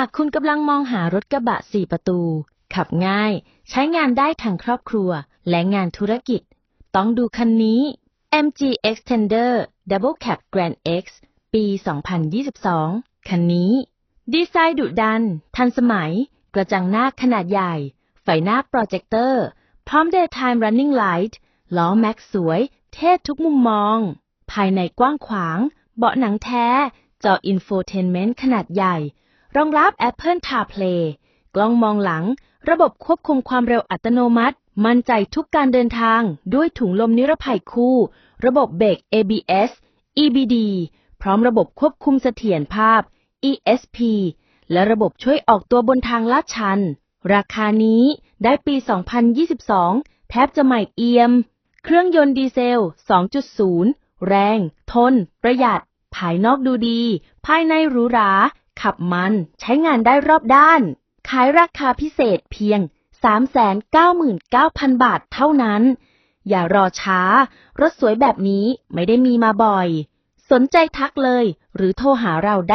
ากคุณกำลังมองหารถกระบะ4ประตู ขับง่าย ใช้งานได้ทั้งครอบครัว และงานธุรกิจ ต้องดูคันนี้ MG Extender Double Cab Grand X ปี 2022 คันนี้ ดีไซน์ดุดัน ทันสมัย กระจังหน้าขนาดใหญ่ ไฟหน้าโปรเจคเตอร์ พร้อม Daytime Running Light ล้อแม็กสวย เท่ทุกมุมมอง ภายในกว้างขวาง เบาะหนังแท้ จออินโฟเทนเมนต์ขนาดใหญ่ รองรับ Apple CarPlay กล้องมองหลัง ระบบควบคุมความเร็วอัตโนมัติ มั่นใจทุกการเดินทางด้วยถุงลมนิรภัยคู่ ระบบเบรก ABS EBD พร้อมระบบควบคุมเสถียรภาพ ESP และระบบช่วยออกตัวบนทางลาดชัน ราคานี้ได้ปี 2022 แทบจะใหม่เอี่ยม เครื่องยนต์ดีเซล 2.0 แรง ทน ประหยัด ภายนอกดูดี ภายในหรูหรา ขับมันใช้งานได้รอบด้าน ขายราคาพิเศษเพียง 399,000 บาทเท่านั้น อย่ารอช้า รถสวยแบบนี้ไม่ได้มีมาบ่อย สนใจทักเลยหรือโทรหาเราได้